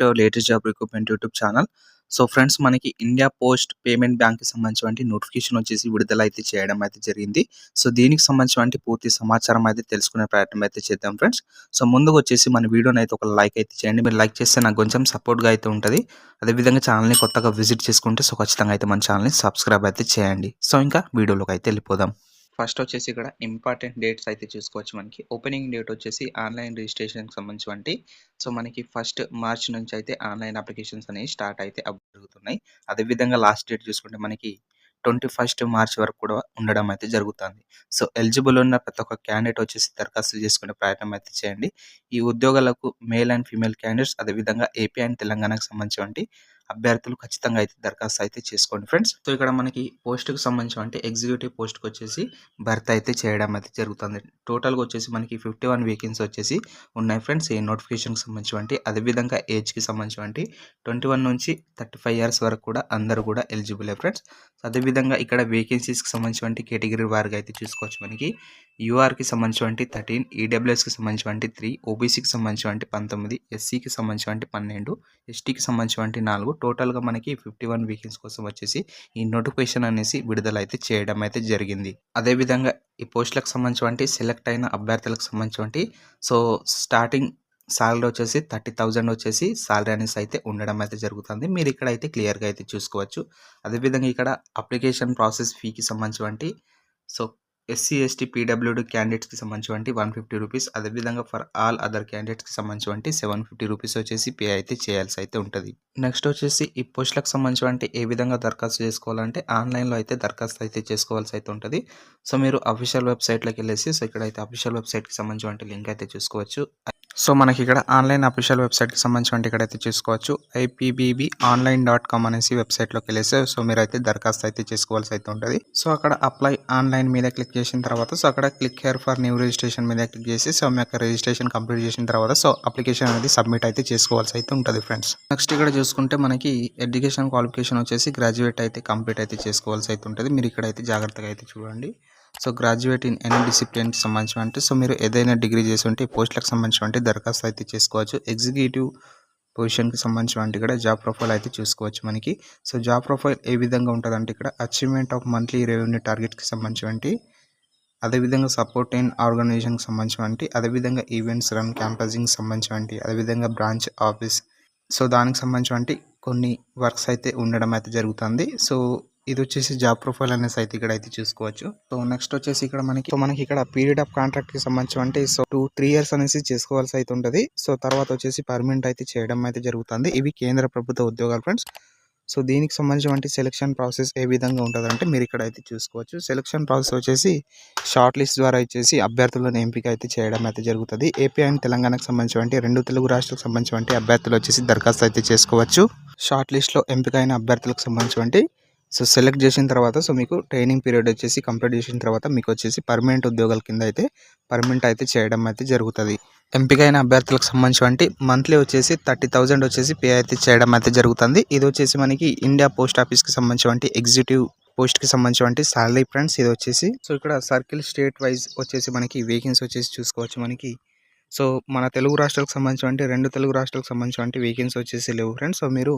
Back latest job recruitment YouTube channel. So friends మనకి India post payment బ్యాంక్కి సంబంధించిన notification వచ్చేసి విడుదల అయితే చేయడం అయితే జరిగింది. సో దీనికి సంబంధించిన పూర్తి సమాచారం అయితే తెలుసుకునే ప్రయత్నం అయితే చేద్దాం ఫ్రెండ్స్. సో ముందుకు వచ్చేసి మన వీడియోని అయితే ఒక లైక్ అయితే చేయండి. మీరు లైక్ చేస్తే నాకు కొంచెం సపోర్ట్గా అయితే ఉంటుంది. అదేవిధంగా ఛానల్ని కొత్తగా విజిట్ చేసుకుంటే సో ఖచ్చితంగా అయితే మన ఛానల్ని సబ్స్క్రైబ్ అయితే చేయండి. సో ఇంకా వీడియోలోకి అయితే వెళ్ళిపోదాం. ఫస్ట్ వచ్చేసి ఇక్కడ ఇంపార్టెంట్ డేట్స్ అయితే చూసుకోవచ్చు మనకి. ఓపెనింగ్ డేట్ వచ్చేసి ఆన్లైన్ రిజిస్ట్రేషన్కి సంబంధించి సో మనకి ఫస్ట్ మార్చ్ నుంచి అయితే ఆన్లైన్ అప్లికేషన్స్ అనేవి స్టార్ట్ అయితే జరుగుతున్నాయి. అదేవిధంగా లాస్ట్ డేట్ చూసుకుంటే మనకి ట్వంటీ ఫస్ట్ మార్చ్ వరకు కూడా ఉండడం అయితే జరుగుతుంది. సో ఎలిజిబుల్ ఉన్న ప్రతి ఒక్క క్యాండిడేట్ వచ్చేసి దరఖాస్తు చేసుకునే ప్రయత్నం అయితే చేయండి. ఈ ఉద్యోగాలకు మేల్ అండ్ ఫీమేల్ క్యాండిడేట్స్ అదేవిధంగా ఏపీ అండ్ తెలంగాణకు సంబంధించి అభ్యర్థులు ఖచ్చితంగా అయితే దరఖాస్తు అయితే చేసుకోండి ఫ్రెండ్స్. సో ఇక్కడ మనకి పోస్ట్కి సంబంధించి అంటే ఎగ్జిక్యూటివ్ పోస్ట్కి వచ్చేసి భర్త అయితే చేయడం అయితే జరుగుతుంది. టోటల్గా వచ్చేసి మనకి ఫిఫ్టీ వన్ వేకెన్సీ వచ్చేసి ఉన్నాయి ఫ్రెండ్స్. ఈ నోటిఫికేషన్కి సంబంధించి అదేవిధంగా ఏజ్కి సంబంధించి ట్వంటీ వన్ నుంచి థర్టీ ఫైవ్ ఇయర్స్ వరకు కూడా అందరూ కూడా ఎలిజిబుల్ ఫ్రెండ్స్. సో అదేవిధంగా ఇక్కడ వేకెన్సీస్కి సంబంధించి కేటగిరీ వారికి అయితే చూసుకోవచ్చు మనకి. యూఆర్కి సంబంధించి థర్టీన్ ఈడబ్ల్యూఎస్కి సంబంధించి త్రీ ఓబీసీకి సంబంధించి పంతొమ్మిది ఎస్సీకి సంబంధించి పన్నెండు ఎస్టీకి సంబంధించి నాలుగు టోటల్గా మనకి ఫిఫ్టీ వన్ వీకెన్స్ కోసం వచ్చేసి ఈ నోటిఫికేషన్ అనేసి విడుదల అయితే చేయడం అయితే జరిగింది అదేవిధంగా ఈ పోస్టులకు సంబంధించి సెలెక్ట్ అయిన అభ్యర్థులకు సంబంధించి సో స్టార్టింగ్ సాలరీ వచ్చేసి థర్టీ థౌజండ్ వచ్చేసి సాలరీ అనేసి అయితే ఉండడం అయితే జరుగుతుంది. మీరు ఇక్కడ అయితే క్లియర్గా అయితే చూసుకోవచ్చు. అదేవిధంగా ఇక్కడ అప్లికేషన్ ప్రాసెస్ ఫీకి సంబంధించి సో ఎస్సీ ఎస్టీ పీడబ్ల్యూడి క్యాండిడేట్స్కి సంబంధించి వన్ ఫిఫ్టీ రూపీస్ అదేవిధంగా ఫర్ ఆల్ అదర్ క్యాండిడేట్స్కి సంబంధించి సెవెన్ ఫిఫ్టీ రూపీస్ వచ్చేసి పే అయితే చేయాల్సి అయితే ఉంటుంది. నెక్స్ట్ వచ్చేసి ఈ పోస్టులకు సంబంధించి ఏ విధంగా దరఖాస్తు చేసుకోవాలంటే ఆన్లైన్లో అయితే దరఖాస్తు అయితే చేసుకోవాల్సి అయితే ఉంటుంది. సో మీరు అఫీషియల్ వెబ్సైట్లోకి వెళ్ళేసి సో ఇక్కడ అయితే అఫీషియల్ వెబ్సైట్కి సంబంధించి లింక్ అయితే చూసుకోవచ్చు. సో మనకి ఇక్కడ ఆన్లైన్ అఫీషియల్ వెబ్సైట్కి సంబంధించి ఇక్కడైతే చూసుకోవచ్చు. ఐపీబీబీ ఆన్లైన్ డాట్ కామ్ అనేసి వెబ్సైట్లోకి వెళ్ళేసి సో మీరు అయితే దరఖాస్తు అయితే చేసుకోవాల్సి అయితే ఉంటుంది. సో అక్కడ అప్లై ఆన్లైన్ మీద క్లిక్ చేసిన తర్వాత సో అక్కడ click here for new registration మీద క్లిక్ చేసి సో మీ యొక్క రిజిస్ట్రేషన్ కంప్లీట్ చేసిన తర్వాత సో అప్లికేషన్ అనేది సబ్మిట్ అయితే చేసుకోవాల్సి అయితే ఉంటుంది ఫ్రెండ్స్ నెక్స్ట్ ఇక్కడ చూసుకుంటే మనకి ఎడ్యుకేషన్ క్వాలిఫికేషన్ వచ్చేసి గ్రాడ్యుయేట్ అయితే కంప్లీట్ అయితే చేసుకోవాల్సి అయితే ఉంటుంది. మీరు ఇక్కడైతే జాగ్రత్తగా అయితే చూడండి. సో గ్రాడ్యుయేట్ ఇన్ ఎనీ డిసిప్లిన్కి సంబంధించిన అంటే సో మీరు ఏదైనా డిగ్రీ చేసి ఉంటే పోస్టులకు సంబంధించిన అంటే దరఖాస్తు అయితే చేసుకోవచ్చు. ఎగ్జిక్యూటివ్ పొజిషన్కి సంబంధించిన కూడా ఇక్కడ జాబ్ ప్రొఫైల్ అయితే చూసుకోవచ్చు మనకి. సో జాబ్ ప్రొఫైల్ ఏ విధంగా ఉంటుందంటే ఇక్కడ అచీవ్మెంట్ ఆఫ్ మంత్లీ రెవెన్యూ టార్గెట్కి సంబంధించి అదేవిధంగా సపోర్ట్ ఇన్ ఆర్గనైజేషన్కి సంబంధించినటువంటి అదేవిధంగా ఈవెంట్స్ రన్ క్యాంపసింగ్ సంబంధించినటువంటి అదేవిధంగా బ్రాంచ్ ఆఫీస్. సో దానికి సంబంధించినటువంటి కొన్ని వర్క్స్ అయితే ఉండడం అయితే జరుగుతుంది. సో ఇది వచ్చేసి జాబ్ ప్రొఫైల్ అనేసి అయితే ఇక్కడ అయితే చూసుకోవచ్చు. సో నెక్స్ట్ వచ్చేసి ఇక్కడ మనకి మనకి ఇక్కడ పీరియడ్ ఆఫ్ కాంట్రాక్ట్కి సంబంధించి అంటే సో టూ త్రీ ఇయర్స్ అనేసి చేసుకోవాల్సి అయితే ఉంటుంది. సో తర్వాత వచ్చేసి పర్మనెంట్ అయితే చేయడం అయితే జరుగుతుంది. ఇవి కేంద్ర ప్రభుత్వ ఉద్యోగాలు ఫ్రెండ్స్. సో దీనికి సంబంధించిన సెలక్షన్ ప్రాసెస్ ఏ విధంగా ఉంటుందంటే మీరు ఇక్కడ అయితే చూసుకోవచ్చు. సెలక్షన్ ప్రాసెస్ వచ్చేసి షార్ట్ లిస్ట్ ద్వారా వచ్చేసి అభ్యర్థులను ఎంపిక అయితే చేయడం అయితే జరుగుతుంది. ఏపీ అండ్ తెలంగాణకు సంబంధించిన రెండు తెలుగు రాష్ట్రాలకు సంబంధించిన అభ్యర్థులు వచ్చేసి దరఖాస్తు అయితే చేసుకోవచ్చు. షార్ట్ లిస్ట్లో ఎంపికైన అభ్యర్థులకు సంబంధించి సో సెలెక్ట్ చేసిన తర్వాత సో మీకు ట్రైనింగ్ పీరియడ్ వచ్చేసి కంప్లీట్ చేసిన తర్వాత మీకు వచ్చేసి పర్మనెంట్ ఉద్యోగాల కింద అయితే పర్మనెంట్ అయితే చేయడం అయితే జరుగుతుంది. ఎంపికైన అభ్యర్థులకు సంబంధించి మంత్లీ వచ్చేసి థర్టీ థౌజండ్ వచ్చేసి పే అయితే చేయడం అయితే జరుగుతుంది. ఇది వచ్చేసి మనకి ఇండియా పోస్ట్ ఆఫీస్కి సంబంధించి ఎగ్జిక్యూటివ్ పోస్ట్కి సంబంధించి సాలరీ ఫ్రెండ్స్ ఇది వచ్చేసి సో ఇక్కడ సర్కిల్ స్టేట్ వైజ్ వచ్చేసి మనకి వేకెన్సీ వచ్చేసి చూసుకోవచ్చు మనకి. సో మన తెలుగు రాష్ట్రాలకు సంబంధించి రెండు తెలుగు రాష్ట్రాలకు సంబంధించి వేకెన్సీ వచ్చేసి లేవు ఫ్రెండ్స్. సో మీరు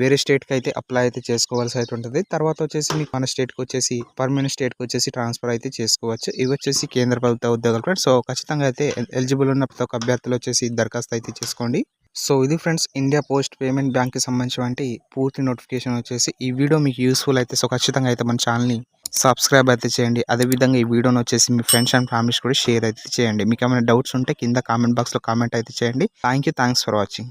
వేరే స్టేట్కి అయితే అప్లై అయితే చేసుకోవాల్సి అయితే ఉంటుంది. తర్వాత వచ్చేసి మీకు మన స్టేట్కి వచ్చేసి పర్మనెంట్ స్టేట్కి వచ్చేసి ట్రాన్స్ఫర్ అయితే చేసుకోవచ్చు. ఇవి వచ్చేసి కేంద్ర ప్రభుత్వ ఉద్యోగాలు ఫ్రెండ్స్. సో ఖచ్చితంగా అయితే ఎలిజిబుల్ ఉన్న ప్రతి ఒక్క అభ్యర్థులు వచ్చేసి దరఖాస్తు అయితే చేసుకోండి. సో ఇది ఫ్రెండ్స్ ఇండియా పోస్ట్ పేమెంట్ బ్యాంక్కి సంబంధించిన పూర్తి నోటిఫికేషన్ వచ్చేసి ఈ వీడియో మీకు యూస్ఫుల్ అయితే సో ఖచ్చితంగా అయితే మన ఛానల్ని సబ్స్క్రైబ్ అయితే చేయండి. అదేవిధంగా ఈ వీడియోని వచ్చేసి మీ ఫ్రెండ్స్ అండ్ ఫ్యామిలీస్ కూడా షేర్ అయితే చేయండి. మీకు ఏమైనా డౌట్స్ ఉంటే కింద కామెంట్ బాక్స్లో కామెంట్ అయితే చేయండి. Thank you thanks for watching.